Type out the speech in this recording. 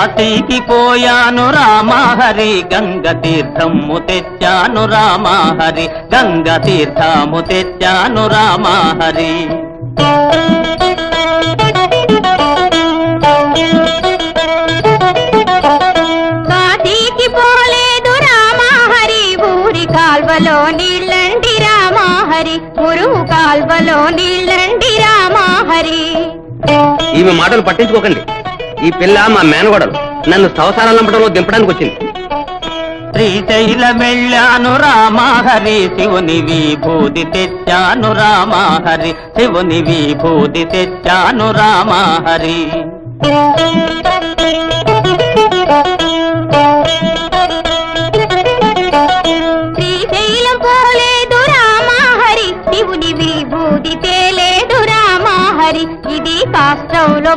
కాశీకి పోయాను రామహరి గంగ తీర్థము తెచ్చాను రామహరి గంగ తీర్థము తెచ్చాను రామహరి. కాశీకి పోలేదు రామాహరి ఊరి కాల్వలో నీళ్ళండి రామాహరి మురుగు కాల్వలో నీళ్ళండి రామాహరి. ఈమె మాటలు పట్టించుకోకండి. ఈ పిల్ల మా మేనగోడలు. నన్ను సంసారం నంపడంలో దింపడానికి వచ్చింది. శివుని విభూతి తెచ్చాను రామహరి శివుని విభూతి తెచ్చాను శ్రీశైలం పోలేదు రామాహరి శివుని విభూతి తేలేదు రామాహరి. ఇది కాష్టంలో